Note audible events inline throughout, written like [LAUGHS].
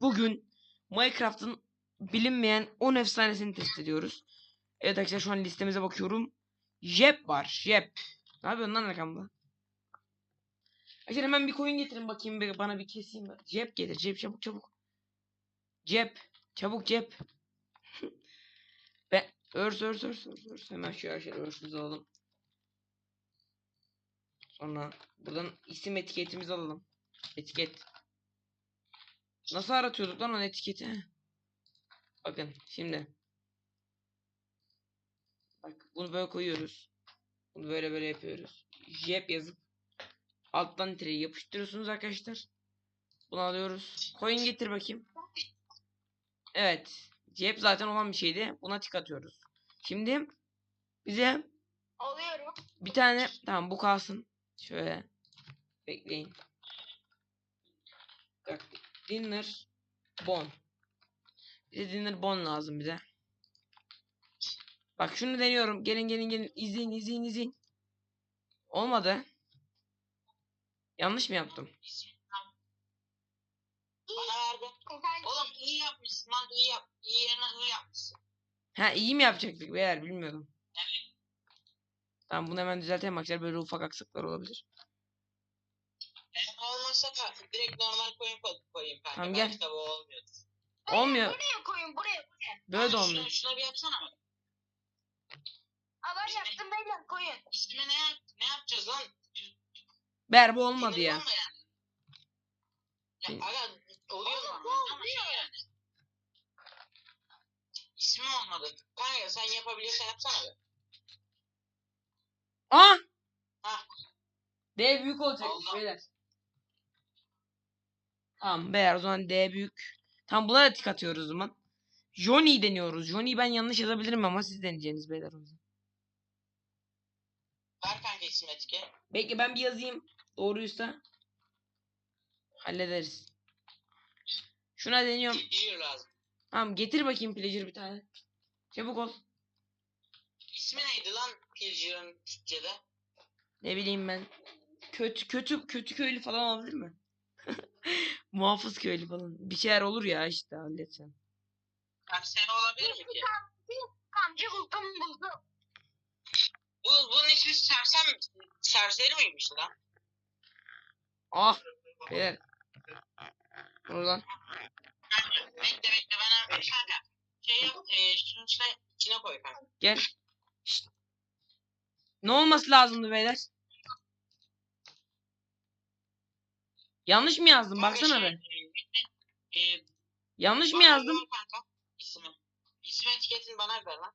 Bugün Minecraft'ın bilinmeyen 10 efsanesini test ediyoruz. Evet arkadaşlar şu an listemize bakıyorum. Jep var. Jep. Ne yapıyorsun lan rakamda? Arkadaşlar hemen bir koyun getirin bakayım bir, bana bir keseyim. Cep getir. Cep çabuk çabuk. Cep. Çabuk cep. Ve [LAUGHS] örs örs örs örs örs. Hemen şu arkadaşlar örsümüzü alalım. Sonra buradan isim etiketimizi alalım. Etiket. Nasıl aratıyorduk lan o etiketi? Bakın şimdi. Bak bunu böyle koyuyoruz. Bunu böyle böyle yapıyoruz. Jep yazıp alttan tireyi yapıştırıyorsunuz arkadaşlar. Bunu alıyoruz. Coin getir bakayım. Evet. Cep zaten olan bir şeydi. Buna tik atıyoruz. Şimdi bize Alıyorum. bir tane tamam bu kalsın. Şöyle bekleyin. Bak, dinner bon. Bize dinner bon lazım bize. Bak şunu deniyorum. Gelin gelin gelin. İzleyin izleyin izleyin. Olmadı. Yanlış mı yaptım? Oğlum iyi yapmışsın lan iyi yap. İyi yerine iyi yapmışsın. Ha iyi mi yapacaktık beyler bilmiyordum. Tamam bunu hemen düzeltelim arkadaşlar. Böyle ufak aksaklar olabilir. Eğer olmazsa ka- direkt normal koyun koy- koyayım kanka. Tamam, gel. tabii o olmuyordur. Olmuyor. Buraya koyun buraya buraya. Böyle de olmuyor. Şuna bir yapsana. Aa ben yaptım beyler koyun. İsmi ne, yap- ne yapacağız lan? Ber bu olmadı ya. Bin- Ya aga oluyor Oğlum, bu ama oluyor. yani. İsmi olmadı. Kanka sen yapabiliyorsan yapsana be. Aa! Ha. D büyük olacak Allah. beyler. Tamam beyler o zaman D büyük. Tam buna da tik atıyoruz o zaman. Johnny deniyoruz. Johnny ben yanlış yazabilirim ama siz deneyeceğiniz beyler o yüzden. Ver kanka isim etike. Bekle ben bir yazayım. Doğruysa hallederiz. Şuna deniyorum. Bir lazım. Tamam getir bakayım Pleasure bir tane. Çabuk ol. İsmi neydi lan Pilgrim'in Türkçe'de? Ne bileyim ben. Kötü kötü kötü köylü falan olabilir mi? Muhafız köylü falan. Bir şeyler olur ya işte halletsen. Kaç sene olabilir mi ki? Amca buldum buldum. Bu, bunun ismi Sersem, Serseri miymiş lan? Ah. Beyler. Oradan. Bekle bekle bana kanka. Şey yap, e, şunun içine, içine koy kanka. Gel. Şşt. Ne olması lazımdı beyler? Yanlış mı yazdım? Kanka Baksana şey, be. E, e, Yanlış mı yazdım? Kanka, ismi. İsmi etiketini bana ver lan.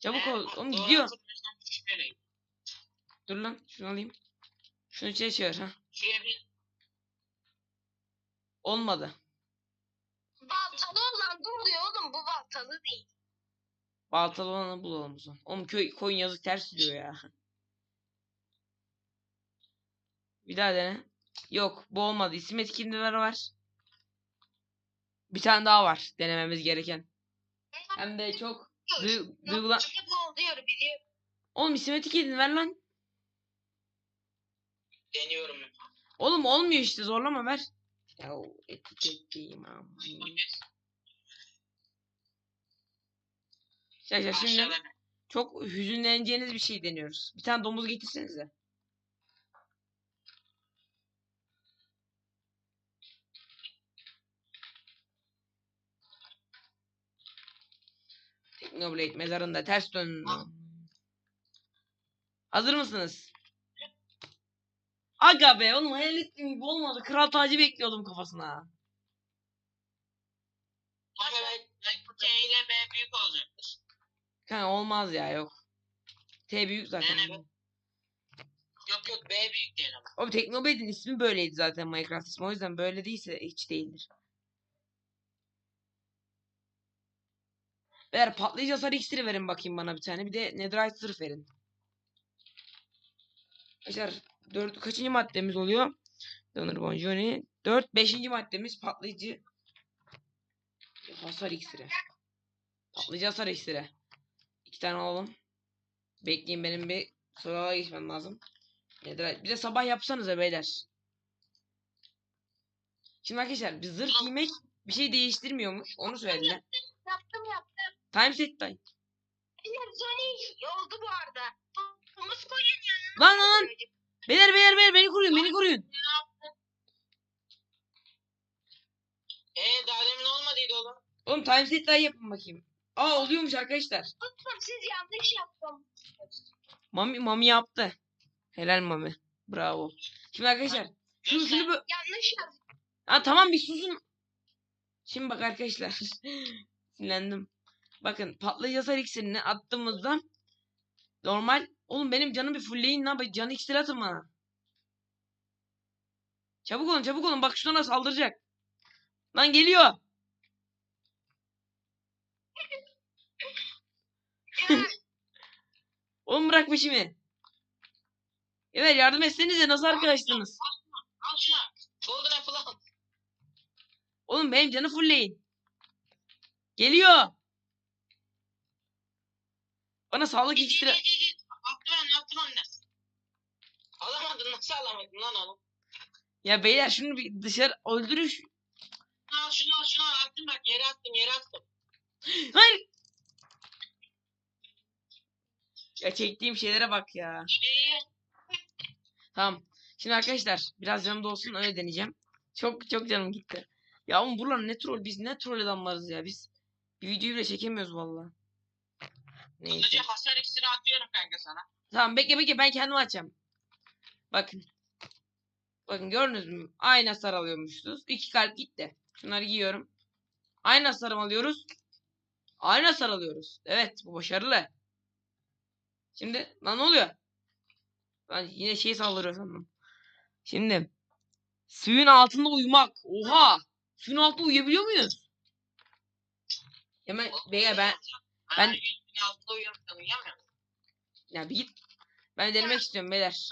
Çabuk Ee, ol. Oğlum gidiyor. şöyle. Dur lan. Şunu alayım. Şunu içeri çevir ha. Şuraya bir Olmadı. Baltalı olan dur oluyor oğlum bu baltalı değil. Baltalı bulalım o zaman. Oğlum köy, koyun yazık ters diyor ya. Bir daha dene. Yok bu olmadı. İsim etkinlikleri var. Bir tane daha var denememiz gereken. Hem de çok du- duygulan... Oğlum isim etiketini ver lan. deniyorum. Oğlum olmuyor işte zorlama ver. Ya o etiket diyeyim ama. Arkadaşlar şimdi çok hüzünleneceğiniz bir şey deniyoruz. Bir tane domuz getirsenize. Technoblade mezarında ters dön. Hazır mısınız? Aga be oğlum hayal ettiğim gibi olmadı. Kral tacı bekliyordum kafasına. Kanka olmaz ya yok. T büyük zaten. Be. Yok yok B büyük değil ama. Oğlum Technoblade'in ismi böyleydi zaten Minecraft ismi. O yüzden böyle değilse hiç değildir. Ver patlayıcı hasar iksiri verin bakayım bana bir tane. Bir de netherite zırh verin. Arkadaşlar 4 kaçıncı maddemiz oluyor? Donor Bon Johnny. 4 5. maddemiz patlayıcı hasar iksiri. Patlayıcı hasar iksiri. İki tane alalım. Bekleyin benim bir sıraya geçmem lazım. Netherite. Bir de sabah yapsanıza beyler. Şimdi arkadaşlar bir zırh giymek bir şey değiştirmiyormuş. Onu söylediler. Yaptım yaptım. Time set time. Zoni oldu bu arada. Humus koyun yanına. Lan lan. Beyler beyler beyler beni koruyun beni koruyun. Ne yaptın? Ee daha demin olmadıydı oğlum. Oğlum time set time yapın bakayım. Aa oluyormuş arkadaşlar. Oğlum siz yanlış yaptınız. Mami Mami yaptı. Helal Mami. Bravo. Şimdi arkadaşlar şunu şunu bö- Yanlış yaptım. Ha tamam bir susun. Şimdi bak arkadaşlar. [LAUGHS] Sinirlendim. Bakın patlayıcı hasar iksirini attığımızda normal oğlum benim canım bir fullleyin lan. Bak, Canı iksiri atın bana. Çabuk olun çabuk olun. Bak şuna saldıracak. Lan geliyor. Ya, Oğlum bırak peşimi. Evet yardım etsenize nasıl arkadaşsınız? Al. Golden apple al. Oğlum benim canı fullleyin. Geliyor. Bana sağlık iksiri. anne attım anne. Alamadın nasıl alamadın lan onu? Ya beyler şunu bir dışarı öldürün. Al şunu al şunu al attım bak yere attım yere attım. Hayır. Ya çektiğim şeylere bak ya. Tamam. Şimdi arkadaşlar biraz canım olsun öyle deneyeceğim. Çok çok canım gitti. Ya oğlum buralar ne troll biz ne troll adamlarız ya biz. Bir videoyu bile çekemiyoruz valla. Neyse. Kılıcı hasar iksiri atıyorum kanka sana. Tamam bekle bekle ben kendim açacağım. Bakın. Bakın gördünüz mü? Aynı hasar alıyormuşuz. İki kalp gitti. Şunları giyiyorum. Aynı hasar alıyoruz? Aynı hasar alıyoruz. Evet bu başarılı. Şimdi lan ne oluyor? Ben yine şey saldırıyor sandım. Şimdi suyun altında uyumak. Oha! Suyun altında uyuyabiliyor muyuz? Hemen beyler ben ben- Ben yüzün altında uyuyorum sen uyuyamıyor musun? ya bir git. Ben denemek istiyorum beyler.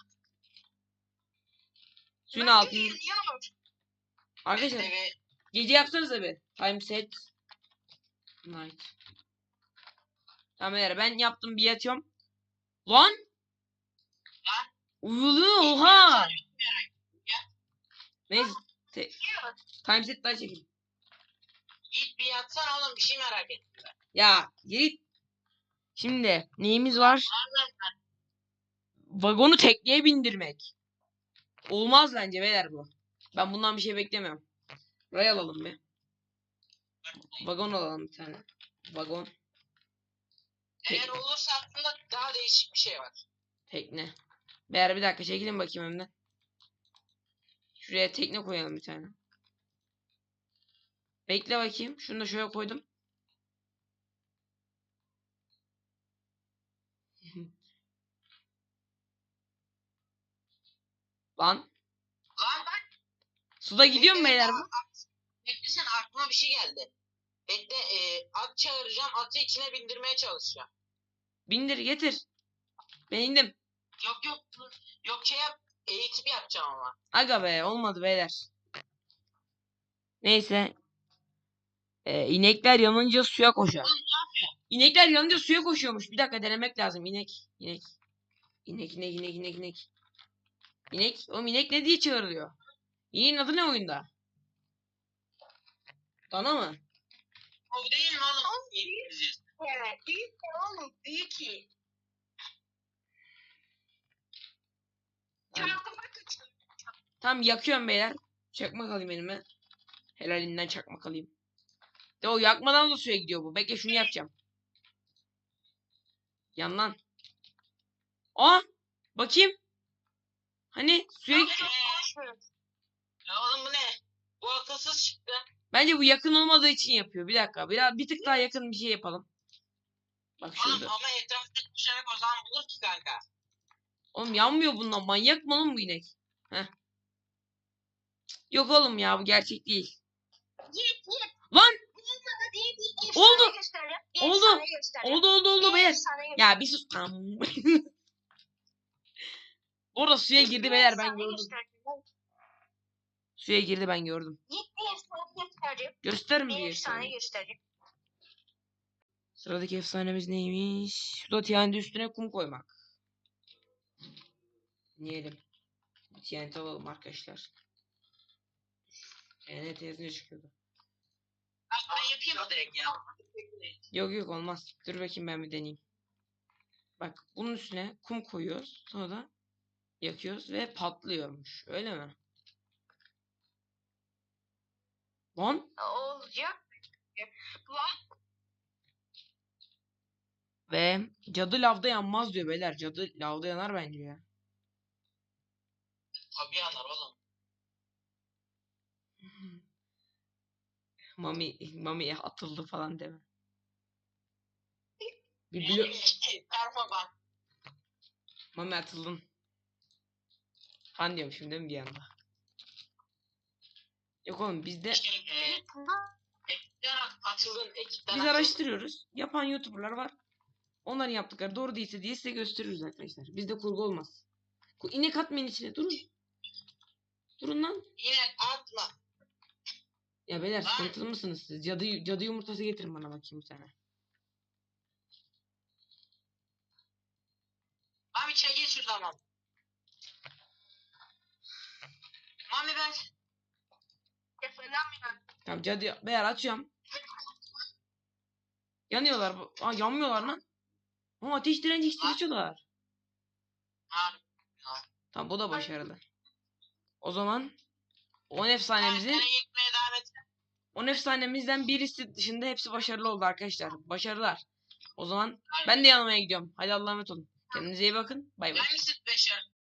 Suyun altında. Arkadaşlar gece yapsanıza bir. Time set. Night. Tamam beyler ben yaptım bir yatıyorum. Lan! Uyudu oha! Neyse. te- time set daha çekeyim. Git bir yatsana oğlum bir şey merak ettim ben. Ya geri. Şimdi neyimiz var? Vagonu tekneye bindirmek. Olmaz bence beyler bu. Ben bundan bir şey beklemiyorum. Ray alalım bir. Vagon alalım bir tane. Vagon. Eğer olursa aslında daha değişik bir şey var. Tekne. Beyler bir dakika çekilin bakayım önden. Şuraya tekne koyalım bir tane. Bekle bakayım. Şunu da şöyle koydum. [LAUGHS] Lan. Lan bak. Suda gidiyor mu beyler bu? Bekle sen aklıma bir şey geldi. Bekle e, at çağıracağım atı içine bindirmeye çalışacağım. Bindir getir. Ben indim. Yok yok yok şey yap eğitim yapacağım ama. Aga be olmadı beyler. Neyse. Ee, inekler yanınca suya koşar. İnekler yanınca suya koşuyormuş. Bir dakika denemek lazım. İnek. İnek. İnek inek inek inek inek. İnek. Oğlum inek ne diye çağırılıyor? İneğin adı ne oyunda? Dana mı? O değil mi oğlum? İngilizce. Evet. Büyük de oğlum. Büyük iyi. Yani- Çarkıma kaçıyor. Tam yakıyorum beyler. Çakmak alayım elime. Helalinden çakmak alayım. De o yakmadan da suya gidiyor bu. Bekle şunu yapacağım. Yan lan. Aa! Bakayım. Hani suya. Ya oğlum bu ne? Bu akılsız çıktı. Bence bu yakın olmadığı için yapıyor. Bir dakika. Biraz bir tık daha yakın bir şey yapalım. Bak Oğlum şurada. ama etrafta kuşarak o zaman bulur ki kanka. Oğlum yanmıyor bundan. Manyak mı oğlum bu inek? Heh. Yok oğlum ya bu gerçek değil. Git git. Lan! Oldu. Oldu. Oldu oldu oldu beyler. Ya bir sus. Am. Orada [LAUGHS] suya girdi beyler ben gördüm. Suya girdi ben gördüm. Git göstereceğim. Göster mi Bir efsane efsane? göstereceğim. Sıradaki efsanemiz neymiş? Suda tiyanede üstüne kum koymak. Dinleyelim. TNT alalım arkadaşlar. TNT yazınca çıkıyordu. Ben yapayım mı direkt ya? Yok yok olmaz. Dur bakayım ben bir deneyeyim. Bak bunun üstüne kum koyuyoruz. Sonra da yakıyoruz ve patlıyormuş. Öyle mi? Lan Olacak. Lan ve cadı lavda yanmaz diyor beyler. Cadı lavda yanar bence ya. Tabii yanar oğlum. [LAUGHS] Mami Mami atıldı falan deme. Bir blo Karma bak. Mami atıldın. Falan diyormuşum değil mi bir anda? Yok oğlum bizde Şey, e, biz araştırıyoruz. Yapan YouTuber'lar var. Onların yaptıkları doğru değilse diye size gösteririz arkadaşlar. Bizde kurgu olmaz. Ku- İnek atmayın içine durun. Durun lan. Yine atma. Ya beyler sıkıntılı mısınız siz? Cadı, cadı yumurtası getirin bana bakayım bir tane. Abi çay geç şuradan lan. Mami ver. Efendim ya. Tamam cadı beyler açıyorum. Yanıyorlar. bu- Aa yanmıyorlar lan. Ama ateş direnci içiyorlar. Abi. Tamam bu da başarılı. O zaman 10 Sen efsanemizin gitmeye devam et. 10 efsanemizden birisi dışında hepsi başarılı oldu arkadaşlar. Başarılar. O zaman ben de yanmaya gidiyorum. Hadi Allah'a emanet olun. Kendinize iyi bakın. Bay bay. Hangisi beşer?